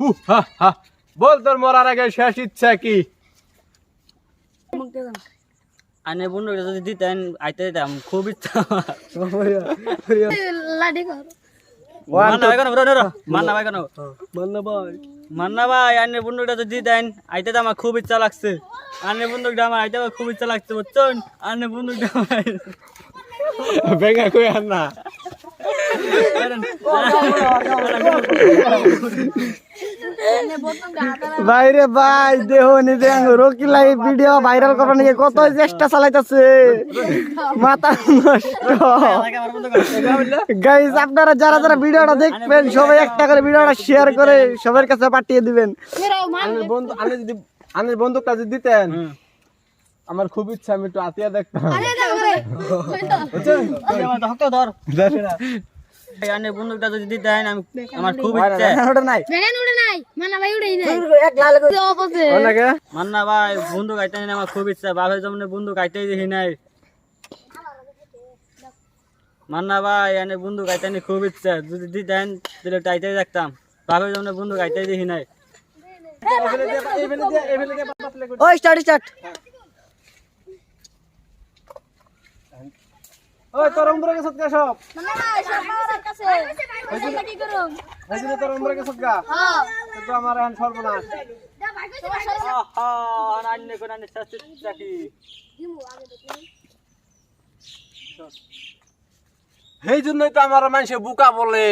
হু, হা, হা। বল তোর মরার আগে শেষ ইচ্ছা কি? আনে বন্ধু যদি দিতেন আইতে দিতাম। খুব ইচ্ছা কর। মান্না ভাই কেন? বলো, বলো, মান্না ভাই কেন? মান্না ভাই। মান্না ভাই আনে বন্ধুটা যদি দিতেন আইতে তো আমার খুব ইচ্ছা লাগছে। আনে বন্ধুটা আমার আইতে আমার খুব ইচ্ছা লাগছে বুঝছেন? আনে আমার। বেঙ্গা কই আর না? বাইরে ভাই দেহ নিবে রকি লাই ভিডিও ভাইরাল করার নিয়ে কত চেষ্টা চালাইতেছে? মাথা নষ্ট। গাইস আপনারা যারা যারা ভিডিওটা দেখবেন সবাই একটা করে ভিডিওটা শেয়ার করে সবার কাছে পাঠিয়ে দিবেন। বন্ধু আনে যদি আনের বন্দুকটা যদি দিতেন আমার খুব ইচ্ছা আমি একটু আতিয়া দেখতাম। আরে ধর। আনে বন্ধুটা যদি দিতেন আমি আমার খুব ইচ্ছা। ওটা নাই। বেগান উড়ে নাই মানা ভাই উড়েই নাই। এক লাল করে অপসে অনেকে মান্না ভাই বন্ধু গাইতে নিয়ে আমার খুব ইচ্ছা। বাপের জন্য বন্ধু গাইতেই দেখি নাই। মান্না ভাই এনে বন্ধু গাইতে নিয়ে খুব ইচ্ছা। যদি দিতেন তাহলে টাইতেই দেখতাম। বাপের জন্য বন্ধু গাইতেই দেখি নাই। ওই স্টার্ট স্টার্ট ওই তোর উমরে গেছত গা সব। কাছে। কি করুম? তোর উমরে গেছত গা হ্যাঁ তো আমার এখন সর্বনাশ। দা ভাই কইছে বাসায় আহা আন্নে কোন আন্নে শাস্তি চাকি দিমু আগে দেখি সেই জন্যই তো আমার মানুষে বুকা বলে।